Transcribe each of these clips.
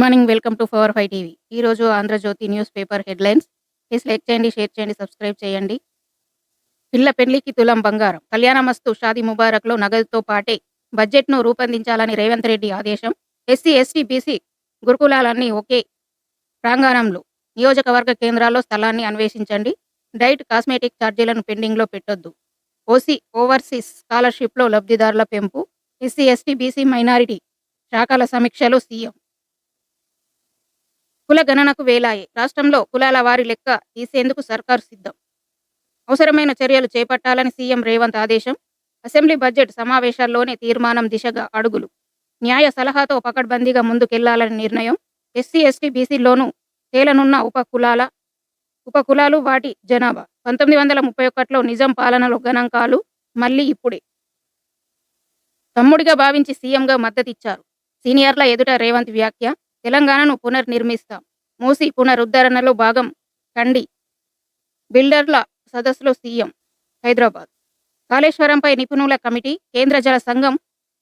Good morning welcome to power five TV. ఈరోజు Andhrajyothy news paper headlines. Please like చేయండి share చేయండి subscribe చేయండి. పిల్ల పెళ్ళికి తులం బంగారం. కళ్యాణమస్తు షాది ముబారక్లో నగదుతో పాటే బడ్జెట్ను రూపొందించాలని రేవంత్ రెడ్డి ఆదేశం. ఎస్సీ ఎస్టీ బీసీ గురుకులాలన్నీ ఒకే ప్రాంగణంలో నియోజకవర్గ కేంద్రాల్లో స్థలాన్ని అన్వేషించండి. డైట్ కాస్మెటిక్ ఛార్జీలను పెండింగ్లో పెట్టొద్దు. ఓసీ ఓవర్సీస్ స్కాలర్షిప్లో లబ్ధిదారుల పెంపు. ఎస్సీ ఎస్టీ బీసీ మైనారిటీ శాఖల సమీక్షలు సీఎం కుల గణనకు వేలాయే. రాష్ట్రంలో కులాల వారి లెక్క తీసేందుకు సర్కారు సిద్ధం. అవసరమైన చర్యలు చేపట్టాలని సీఎం రేవంత్ ఆదేశం. అసెంబ్లీ బడ్జెట్ సమావేశాల్లోనే తీర్మానం దిశగా అడుగులు. న్యాయ సలహాతో పకడ్బందీగా ముందుకెళ్ళాలని నిర్ణయం. ఎస్సీ ఎస్టీ బీసీల్లోనూ తేలనున్న ఉప కులాల ఉప కులాలు వాటి జనాభా. పంతొమ్మిది వందల ముప్పై ఒకటిలో నిజాం పాలనలో గణాంకాలు మళ్ళీ ఇప్పుడే. తమ్ముడిగా భావించి సీఎంగా మద్దతిచ్చారు. సీనియర్ల ఎదుట రేవంత్ వ్యాఖ్య తెలంగాణను పునర్నిర్మిస్తాం. మూసి పునరుద్ధరణలో భాగం కండి బిల్డర్ల సదస్సులో సీఎం హైదరాబాద్. కాళేశ్వరంపై నిపుణుల కమిటీ కేంద్ర జల సంఘం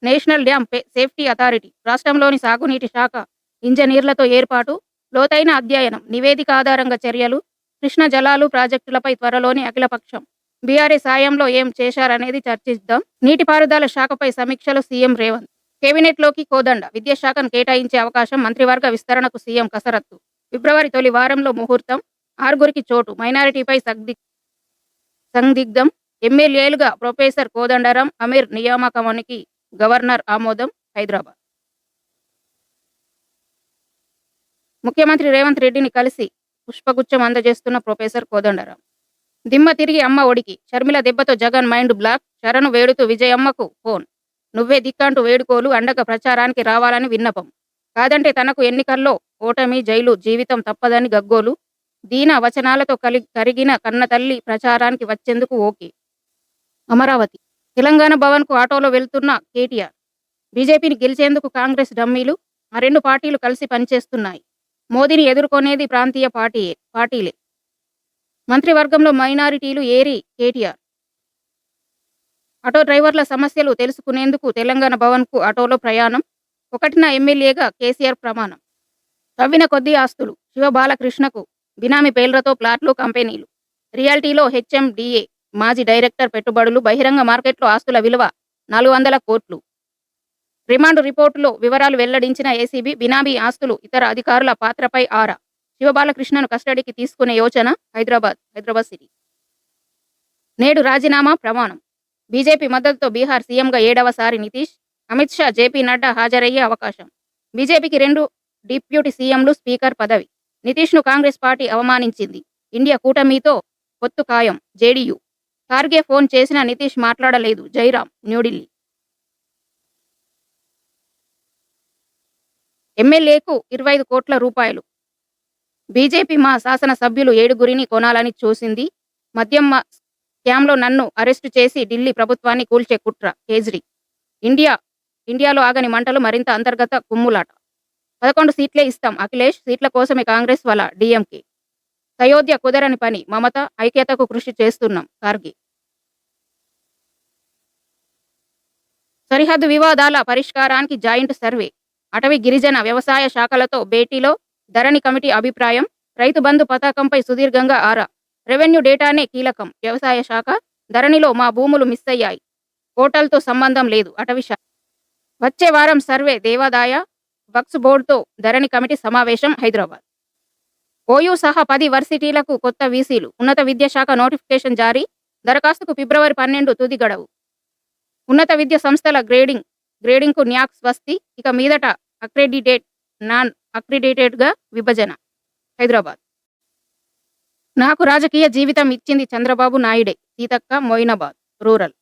నేషనల్ డ్యామ్ సేఫ్టీ అథారిటీ రాష్ట్రంలోని సాగునీటి శాఖ ఇంజనీర్లతో ఏర్పాటు లోతైన అధ్యయనం నివేదిక ఆధారంగా చర్యలు కృష్ణ జలాలు ప్రాజెక్టులపై త్వరలోని అఖిలపక్షం బీఆర్ఏ సాయంలో ఏం చేశారనేది చర్చిద్దాం. నీటిపారుదల శాఖపై సమీక్షలు సీఎం రేవంత్. కేబినెట్లోకి కోదండ. విద్యాశాఖను కేటాయించే అవకాశం మంత్రివర్గ విస్తరణకు సీఎం కసరత్తు. ఫిబ్రవరి తొలి వారంలో ముహూర్తం ఆరుగురికి చోటు. మైనారిటీపై సగ్ది సందిగ్ధం. ఎమ్మెల్యేలుగా ప్రొఫెసర్ కోదండరాం అమీర్ నియామకానికి గవర్నర్ ఆమోదం హైదరాబాద్. ముఖ్యమంత్రి రేవంత్ రెడ్డిని కలిసి పుష్పగుచ్చం అందజేస్తున్న ప్రొఫెసర్ కోదండరాం. దిమ్మ తిరిగి అమ్మ ఒడికి. షర్మిల దెబ్బతో జగన్ మైండ్ బ్లాక్. శరణు వేడుతూ విజయమ్మకు ఫోన్. నువ్వే దిక్కంటూ వేడుకోలు అండగా ప్రచారానికి రావాలని విన్నపం. కాదంటే తనకు ఎన్నికల్లో ఓటమి జైలు జీవితం తప్పదని గగ్గోలు దీన వచనాలతో కలి కరిగిన కన్న తల్లి ప్రచారానికి వచ్చేందుకు ఓకే. అమరావతి. తెలంగాణ భవన్కు ఆటోలో వెళ్తున్న కేటీఆర్. బీజేపీని గెలిచేందుకు కాంగ్రెస్ డమ్మీలు ఆ రెండు పార్టీలు కలిసి పనిచేస్తున్నాయి. మోదీని ఎదుర్కొనేది ప్రాంతీయ పార్టీయే పార్టీలే. మంత్రివర్గంలో మైనారిటీలు ఏరి కేటీఆర్. ఆటో డ్రైవర్ల సమస్యలు తెలుసుకునేందుకు తెలంగాణ భవన్కు ఆటోలో ప్రయాణం ఒకటిన ఎమ్మెల్యేగా కేసీఆర్ ప్రమాణం. తవ్విన కొద్ది ఆస్తులు శివబాలకృష్ణకు బినామీ పేర్లతో ప్లాట్లు కంపెనీలు. రియాలిటీలో హెచ్ఎండిఏ మాజీ డైరెక్టర్ పెట్టుబడులు బహిరంగ మార్కెట్లో ఆస్తుల విలువ నాలుగు వందల కోట్లు. రిమాండ్ రిపోర్టులో వివరాలు వెల్లడించిన ఏసీబీ బినామీ ఆస్తులు ఇతర అధికారుల పాత్రపై ఆరా. శివబాలకృష్ణను కస్టడీకి తీసుకునే యోచన హైదరాబాద్ హైదరాబాద్ సిటీ. నేడు రాజీనామా ప్రమాణం. బీజేపీ మద్దతుతో బీహార్ సీఎంగా ఏడవసారి నితీష్ అమిత్ షా జేపీ నడ్డా హాజరయ్యే అవకాశం. బీజేపీకి రెండు డిప్యూటీ సీఎంలు స్పీకర్ పదవి. నితీష్ను కాంగ్రెస్ పార్టీ అవమానించింది. ఇండియా కూటమితో పొత్తు ఖాయం. జేడీయూ. ఖార్గే ఫోన్ చేసినా నితీష్ మాట్లాడలేదు. జైరాం న్యూఢిల్లీ. ఎమ్మెల్యేకు ఇరవై ఐదు కోట్ల రూపాయలు. బీజేపీ మా శాసనసభ్యులు ఏడుగురిని కొనాలని చూసింది. మద్యం స్కామ్లో నన్ను అరెస్టు చేసి ఢిల్లీ ప్రభుత్వాన్ని కూల్చే కుట్ర కేజ్రీ. ఇండియా ఇండియాలో ఆగని మంటలు మరింత అంతర్గత కుమ్ములాట. పదకొండు సీట్లే ఇస్తాం అఖిలేష్ సీట్ల కోసమే కాంగ్రెస్ వల్ల డీఎంకే. అయోధ్య కుదరని పని మమత ఐక్యతకు కృషి చేస్తున్నాం ఖార్గే సరిహద్దు వివాదాల పరిష్కారానికి జాయింట్ సర్వే. అటవీ గిరిజన వ్యవసాయ శాఖలతో భేటీలో ధరణి కమిటీ అభిప్రాయం రైతు బంధు పథకంపై సుదీర్ఘంగా ఆరా. రెవెన్యూ డేటానే కీలకం. వ్యవసాయ శాఖ ధరణిలో మా భూములు మిస్ అయ్యాయి. హోటల్తో సంబంధం లేదు. అటవీ శాఖ. వచ్చే వారం సర్వే దేవాదాయ వక్స్ బోర్డుతో ధరణి కమిటీ సమావేశం హైదరాబాద్. ఓయూ సహా పది వర్సిటీలకు కొత్త వీసీలు. ఉన్నత విద్యాశాఖ నోటిఫికేషన్ జారీ. దరఖాస్తుకు ఫిబ్రవరి పన్నెండు తుది గడువు. ఉన్నత విద్యా సంస్థల గ్రేడింగ్. గ్రేడింగ్కు న్యాక్ స్వస్తి. ఇక మీదట అక్రెడిటేట్ నాన్ అక్రిడేటెడ్గా విభజన. హైదరాబాద్. నాకు రాజకీయ జీవితం ఇచ్చింది చంద్రబాబు నాయుడే సీతక్క మొయినాబాద్ రూరల్.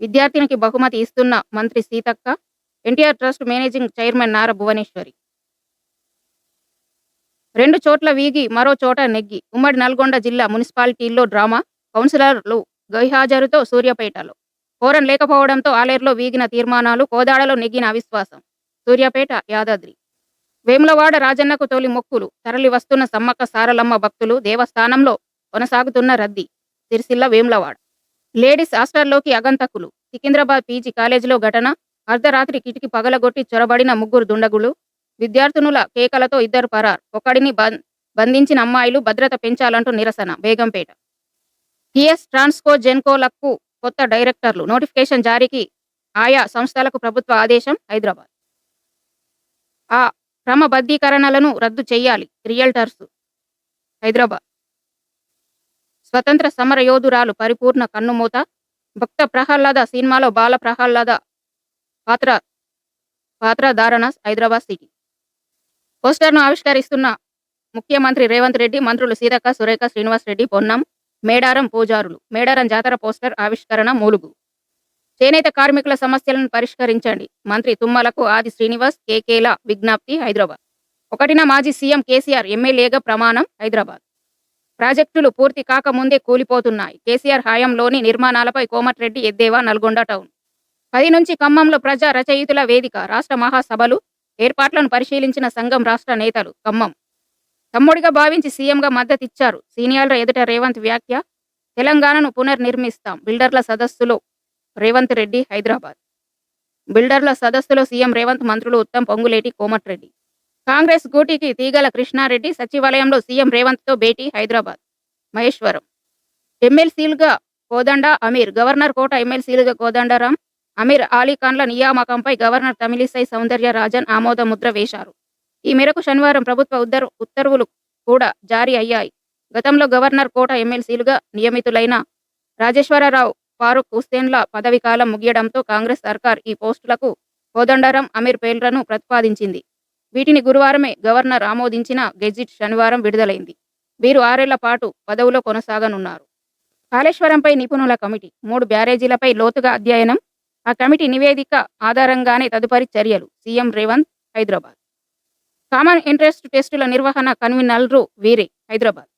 విద్యార్థినికి బహుమతి ఇస్తున్న మంత్రి Seethakka NTR trust managing chairman Nara Bhuvaneswari. రెండు చోట్ల వీగి మరో చోట నెగ్గి ఉమ్మడి నల్గొండ జిల్లా మున్సిపాలిటీల్లో డ్రామా కౌన్సిలర్లు గైహాజరుతో సూర్యాపేటలో. కోరం లేకపోవడంతో ఆలేరులో వీగిన తీర్మానాలు కోదాడలో నెగ్గిన అవిశ్వాసం. సూర్యాపేట యాదాద్రి. వేములవాడ రాజన్నకు తొలి మొక్కులు. తరలి వస్తున్న సమ్మక్క సారలమ్మ భక్తులు దేవస్థానంలో కొనసాగుతున్న రద్దీ. సిరిసిల్ల వేములవాడ. లేడీస్ హాస్టల్లోకి అగంతకులు. సికింద్రాబాద్ పీజీ కాలేజీలో ఘటన. అర్ధరాత్రి కిటికీ పగలగొట్టి చొరబడిన ముగ్గురు దుండగులు. విద్యార్థినుల కేకలతో ఇద్దరు పరార్. ఒకడిని బం- బంధించిన అమ్మాయిలు భద్రత పెంచాలంటూ నిరసన. బేగంపేట. టిఎస్ ట్రాన్స్కో జెన్కోలకు కొత్త డైరెక్టర్లు. నోటిఫికేషన్ జారీకి ఆయా సంస్థలకు ప్రభుత్వ ఆదేశం హైదరాబాద్. ఆ క్రమబద్ధీకరణలను రద్దు చేయాలి రియల్టర్స్ హైదరాబాద్. స్వతంత్ర సమర యోధురాలు పరిపూర్ణ కన్నుమూత. భక్త ప్రహ్లాద సినిమాలో బాల ప్రహ్లాద పాత్ర పాత్రధారణ హైదరాబాద్ సిటీ. పోస్టర్ను ఆవిష్కరిస్తున్న ముఖ్యమంత్రి రేవంత్ రెడ్డి మంత్రులు సీతక్క సురేఖ శ్రీనివాస్ రెడ్డి పొన్నం మేడారం పూజారులు. మేడారం జాతర పోస్టర్ ఆవిష్కరణ మూలుగు. చేనేత కార్మికుల సమస్యలను పరిష్కరించండి. మంత్రి తుమ్మలకు ఆది శ్రీనివాస్ కేకేల విజ్ఞప్తి హైదరాబాద్. ఒకటిన మాజీ సీఎం కేసీఆర్ ఎమ్మెల్యేగా ప్రమాణం హైదరాబాద్. ప్రాజెక్టులు పూర్తి కాకముందే కూలిపోతున్నాయి. కేసీఆర్ హయాంలోని నిర్మాణాలపై కోమటిరెడ్డి ఎద్దేవా నల్గొండ టౌన్. పది నుంచి ఖమ్మంలో ప్రజా రచయితుల వేదిక రాష్ట్ర మహాసభలు ఏర్పాట్లను పరిశీలించిన సంఘం రాష్ట్ర నేతలు ఖమ్మం. తమ్ముడిగా భావించి సీఎంగా మద్దతిచ్చారు. సీనియర్ల ఎదుట రేవంత్ వ్యాఖ్య తెలంగాణను పునర్నిర్మిస్తాం. బిల్డర్ల సదస్సులో రేవంత్ రెడ్డి హైదరాబాద్. బిల్డర్ల సదస్సులో సీఎం రేవంత్ మంత్రులు ఉత్తమ్ పొంగులేటి కోమటిరెడ్డి. కాంగ్రెస్ గూటికి తీగల కృష్ణారెడ్డి సచివాలయంలో సీఎం రేవంత్తో భేటీ హైదరాబాద్. మహేశ్వరం. ఎమ్మెల్సీలుగా కోదండ అమీర్ గవర్నర్ కోట ఎమ్మెల్సీలుగా కోదండరాం అమీర్ అలీఖాన్ల నియామకంపై గవర్నర్ తమిళిసై సౌందర్య రాజన్ ఆమోద ముద్ర వేశారు. ఈ మేరకు శనివారం ప్రభుత్వ ఉత్తర్ ఉత్తర్వులు కూడా జారీ అయ్యాయి. గతంలో గవర్నర్ కోట ఎమ్మెల్సీలుగా నియమితులైన రాజేశ్వరరావు ఫారూక్ హుస్సేన్ల పదవికాలం ముగియడంతో కాంగ్రెస్ సర్కార్ ఈ పోస్టులకు కోదండరాం అమీర్ పేర్లను ప్రతిపాదించింది. వీటిని గురువారమే గవర్నర్ ఆమోదించిన గెజిట్ శనివారం విడుదలైంది. వీరు ఆరేళ్ళ పాటు పదవిలో కొనసాగనున్నారు. కాళేశ్వరంపై నిపుణుల కమిటీ మూడు బ్యారేజీలపై లోతుగా అధ్యయనం ఆ కమిటీ నివేదిక ఆధారంగానే తదుపరి చర్యలు CM Revanth Hyderabad. Common interest టెస్టుల నిర్వహణ కన్వీనర్లు వీరే హైదరాబాద్.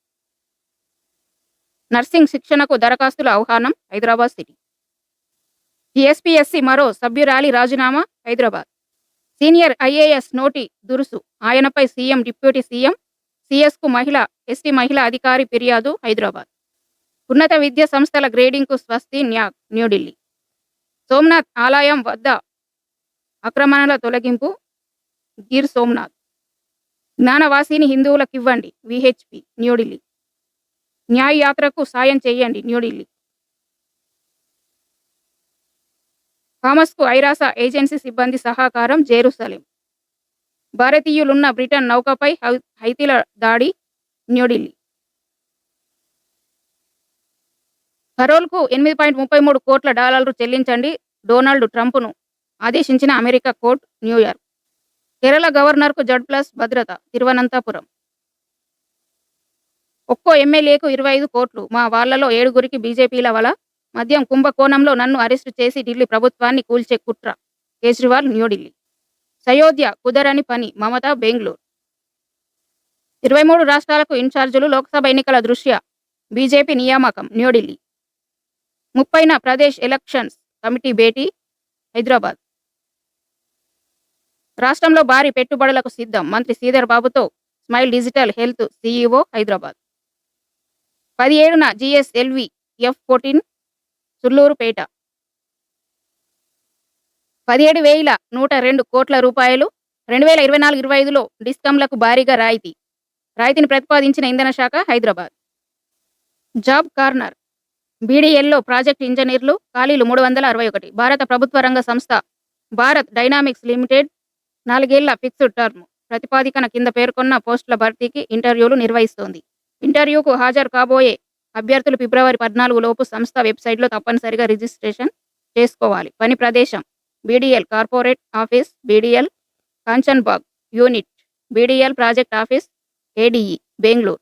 నర్సింగ్ శిక్షణకు దరఖాస్తుల ఆహ్వానం హైదరాబాద్ సిటీ. టీఎస్పీఎస్సీ మరో సభ్యురాలి రాజీనామా హైదరాబాద్. సీనియర్ ఐఏఎస్ నోటి దురుసు. ఆయనపై సీఎం డిప్యూటీ సీఎం సిఎస్కు మహిళ ఎస్టీ మహిళా అధికారి ఫిర్యాదు హైదరాబాద్. ఉన్నత విద్యా సంస్థల గ్రేడింగ్కు స్వస్తి న్యాక్ న్యూఢిల్లీ. సోమనాథ్ ఆలయం వద్ద ఆక్రమణల తొలగింపు గిర్ సోమనాథ్. జ్ఞానవాసిని హిందువులకివ్వండి విహెచ్పి న్యూఢిల్లీ. న్యాయ యాత్రకు సాయం చేయండి న్యూఢిల్లీ. థామస్కు ఐరాస ఏజెన్సీ సిబ్బంది సహకారం జెరూసలేం. భారతీయులున్న బ్రిటన్ నౌకపై హై- హైతీల దాడి న్యూఢిల్లీ. కరోల్కు ఎనిమిది పాయింట్ ముప్పై మూడు కోట్ల డాలర్లు చెల్లించండి డొనాల్డ్ ట్రంప్ను ఆదేశించిన అమెరికా కోర్టు న్యూయార్క్. కేరళ గవర్నర్కు జడ్ ప్లస్ భద్రత తిరువనంతపురం. ఒక్కో ఎమ్మెల్యేకు ఇరవై ఐదు కోట్లు. మా వాళ్ళలో ఏడుగురికి బీజేపీల వల మద్యం కుంభకోణంలో నన్ను అరెస్టు చేసి ఢిల్లీ ప్రభుత్వాన్ని కూల్చే కుట్ర. కేజ్రీవాల్ న్యూఢిల్లీ. సయోధ్య కుదరని పని. మమత బెంగళూరు. ఇరవై మూడు రాష్ట్రాలకు ఇన్ఛార్జీలు లోక్సభ ఎన్నికల దృష్ట్యా బీజేపీ నియామకం న్యూఢిల్లీ. ముప్పైన ప్రదేశ్ ఎలక్షన్స్ కమిటీ భేటీ హైదరాబాద్. రాష్ట్రంలో భారీ పెట్టుబడులకు సిద్ధం. మంత్రి శ్రీధర్ బాబుతో smile digital health CEO Hyderabad. పదిహేడున జిఎస్ఎల్వి ఎఫ్ ఫోర్టీన్ సుల్లూరుపేట పదిహేడు వేల నూట రెండు కోట్ల రూపాయలు రెండు వేల ఇరవై నాలుగు ఇరవై ఐదులో డిస్కంలకు భారీగా రాయితీ. రాయితీని ప్రతిపాదించిన ఇంధన శాఖ హైదరాబాద్. Job corner. బీడీఎల్లో ప్రాజెక్ట్ ఇంజనీర్లు ఖాళీలు మూడు వందల అరవై ఒకటి. భారత ప్రభుత్వ రంగ సంస్థ భారత్ డైనామిక్స్ లిమిటెడ్ నాలుగేళ్ళ ఫిక్స్డ్ టర్మ్. ప్రతిపాదికన కింద పేర్కొన్న పోస్టుల భర్తీకి ఇంటర్వ్యూలు నిర్వహిస్తోంది. ఇంటర్వ్యూకు హాజరు కాబోయే అభ్యర్థులు ఫిబ్రవరి పద్నాలుగు లోపు సంస్థ వెబ్సైట్లో తప్పనిసరిగా రిజిస్ట్రేషన్ చేసుకోవాలి. పని ప్రదేశం BDL corporate office BDL Kanchanbagh unit BDL project office ADE Bengaluru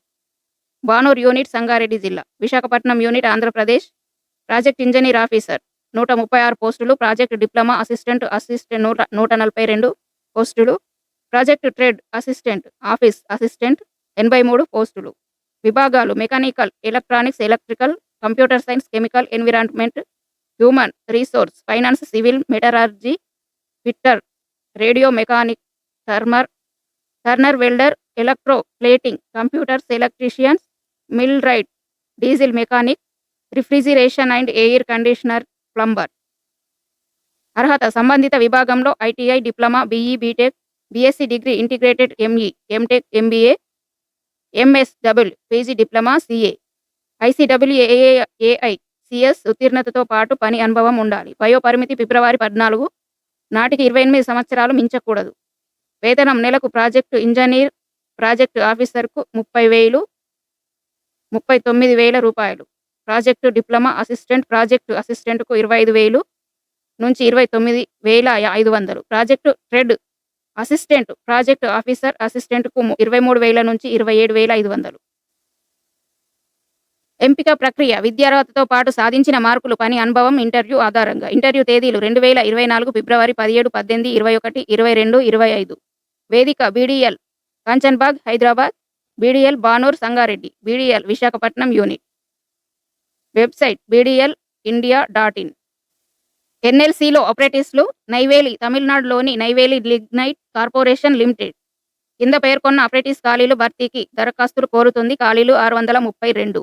Banur unit Sangareddy జిల్లా Visakhapatnam unit Andhra Pradesh project engineer officer నూట ముప్పై ఆరు పోస్టులు ప్రాజెక్ట్ డిప్లొమా అసిస్టెంట్ అసిస్టెంట్ నూట నూట నలభై రెండు పోస్టులు project trade assistant office assistant ఎనభై మూడు పోస్టులు. విభాగాలు mechanical electronics electrical computer science chemical environment human resource finance civil metallurgy fitter radio mechanic turner turner welder electro plating computers electricians millwright diesel mechanic refrigeration and air conditioner plumber. అర్హత సంబంధిత విభాగంలో ITI diploma BE BTech BSc degree integrated ME MTech MBA MS double PG diploma CA ICWAI CS ఉత్తీర్ణతతో పాటు పని అనుభవం ఉండాలి. వయో పరిమితి ఫిబ్రవరి పద్నాలుగు నాటికి ఇరవై ఎనిమిది సంవత్సరాలు మించకూడదు. వేతనం నెలకు ప్రాజెక్టు ఇంజనీర్ ప్రాజెక్టు ఆఫీసర్కు ముప్పై వేలు ముప్పై తొమ్మిది వేల రూపాయలు. ప్రాజెక్టు డిప్లొమా అసిస్టెంట్ ప్రాజెక్టు అసిస్టెంట్కు ఇరవై ఐదు వేలు నుంచి ఇరవై తొమ్మిది వేల ఐదు వందలు. Project trade assistant project officer అసిస్టెంట్కు ము- ఇరవై మూడు వేల నుంచి ఇరవై ఏడు వేల ఐదు వందలు. ఎంపిక ప్రక్రియ విద్యార్హతతో పాటు సాధించిన మార్కులు పని అనుభవం ఇంటర్వ్యూ ఆధారంగా. ఇంటర్వ్యూ తేదీలు రెండు వేల ఇరవై నాలుగు ఫిబ్రవరి పదిహేడు పద్దెనిమిది ఇరవై ఒకటి ఇరవై రెండు ఇరవై ఐదు. వేదిక BDL Kanchanbagh Hyderabad BDL Banur Sangareddy. BDL Visakhapatnam unit. Website BDL India dot in. ఎన్ఎల్సీలో ఆపరేటివ్స్లు నైవేలి తమిళనాడులోని నైవేలి లిగ్నైట్ కార్పొరేషన్ లిమిటెడ్ కింద పేర్కొన్న ఆపరేటివ్స్ ఖాళీలు భర్తీకి దరఖాస్తులు కోరుతుంది. ఖాళీలు ఆరు వందల ముప్పై రెండు.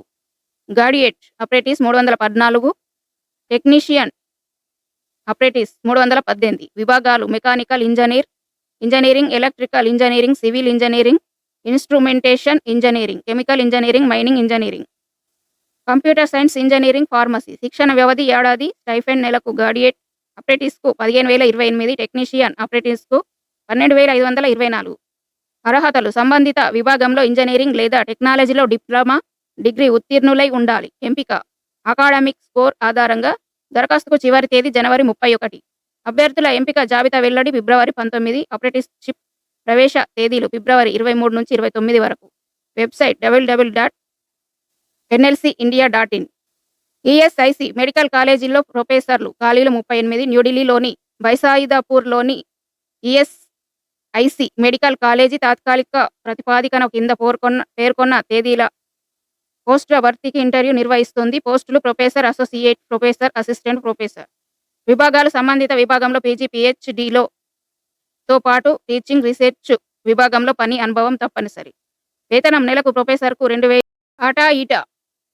గాడియేట్ ఆపరేటివ్స్ మూడు వందల పద్నాలుగు. టెక్నీషియన్ ఆపరేటివ్స్ మూడు వందల పద్దెనిమిది. విభాగాలు mechanical engineer engineering electrical engineering civil engineering instrumentation engineering chemical engineering mining engineering. Computer science engineering pharmacy. శిక్షణ వ్యవధి ఏడాది స్టైఫెండ్ నెలకు గాడియేట్ అప్రెంటిస్కు పదిహేను వేల ఇరవై ఎనిమిది టెక్నీషియన్ అప్రెంటిస్కు పన్నెండు వేల ఐదు వందల ఇరవై నాలుగు. అర్హతలు సంబంధిత విభాగంలో ఇంజనీరింగ్ లేదా టెక్నాలజీలో డిప్లొమా డిగ్రీ ఉత్తీర్ణులై ఉండాలి. ఎంపిక అకాడమిక్ స్కోర్ ఆధారంగా దరఖాస్తుకు చివరి తేదీ జనవరి ముప్పై ఒకటి. అభ్యర్థుల ఎంపిక జాబితా వెల్లడి ఫిబ్రవరి పంతొమ్మిది అప్రెంటిస్షిప్ ప్రవేశ తేదీలు ఫిబ్రవరి ఇరవై మూడు నుంచి ఇరవై తొమ్మిది వరకు. Website WWW dot NLC India dot in. ESIC medical కాలేజీల్లో ప్రొఫెసర్లు ఖాళీలు ముప్పై ఎనిమిది న్యూఢిల్లీలోని బైసాయిదాపూర్లోని ఈఎస్ఐసి మెడికల్ కాలేజీ తాత్కాలిక ప్రతిపాదికన కింద పేర్కొన్న పేర్కొన్న తేదీల పోస్టుల భర్తీకి ఇంటర్వ్యూ నిర్వహిస్తుంది. పోస్టులు professor associate professor assistant professor. విభాగాలు సంబంధిత విభాగంలో పీజీ పిహెచ్డిలో తో పాటు టీచింగ్ రీసెర్చ్ విభాగంలో పని అనుభవం తప్పనిసరి. వేతనం నెలకు ప్రొఫెసర్కు రెండు వేల ఆటా ఈటా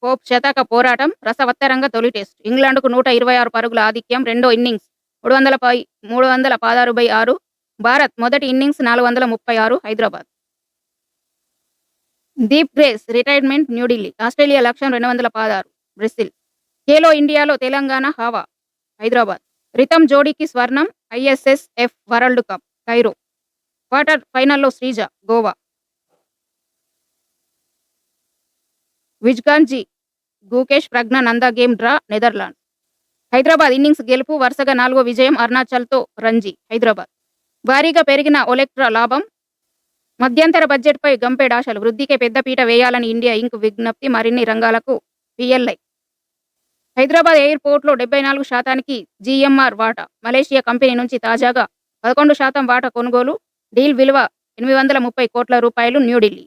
పోప్ శతక పోరాటం రసవత్తరంగా తొలి టెస్ట్. ఇంగ్లాండ్కు నూట ఇరవై ఆరు పరుగుల ఆధిక్యం రెండో ఇన్నింగ్స్. మూడు వందల పై మూడు వందల పదహారు బై ఆరు. భారత్ మొదటి ఇన్నింగ్స్ నాలుగు వందల ముప్పై ఆరు హైదరాబాద్. దీప్ గ్రేస్ రిటైర్మెంట్ న్యూఢిల్లీ. ఆస్ట్రేలియా లక్ష్యం రెండు వందల పదహారు బ్రెజిల్. ఖేలో ఇండియాలో తెలంగాణ హావా హైదరాబాద్. రితం జోడీకి స్వర్ణం ISSF world cup Cairo. Quarter ఫైనల్లో Sreeja Goa. విజ్గాంజీ Gukesh Praggnanandhaa game draw Netherland. Hyderabad innings గెలుపు వరుసగా నాలుగో విజయం అరుణాచల్తో రంజీ హైదరాబాద్. భారీగా పెరిగిన ఒలెక్ట్రా లాభం మధ్యంతర బడ్జెట్పై గంపెడ్ వృద్ధికే పెద్దపీట వేయాలని ఇండియా ఇంక్ విజ్ఞప్తి మరిన్ని రంగాలకు పిఎల్ఐ. హైదరాబాద్ ఎయిర్పోర్ట్లో డెబ్బై నాలుగు శాతానికి జీఎంఆర్ వాటా మలేషియా కంపెనీ నుంచి తాజాగా పదకొండు శాతం వాటా కొనుగోలు డీల్ విలువ ఎనిమిది వందల ముప్పై కోట్ల రూపాయలు న్యూఢిల్లీ.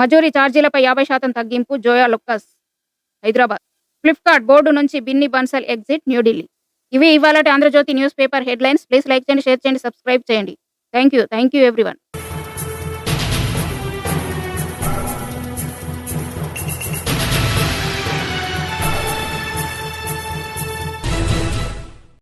మజూరీ ఛార్జీలపై యాభై శాతం తగ్గింపు Joyalukkas Hyderabad. Flipkart board నుంచి బిన్ని బన్సల్ ఎగ్జిట్ న్యూఢిల్లీ. ఇవి ఇవాళ Andhrajyothy news paper headlines. Please like చేయండి షేర్ చేయండి సబ్స్క్రైబ్ చేయండి. Thank you thank you everyone.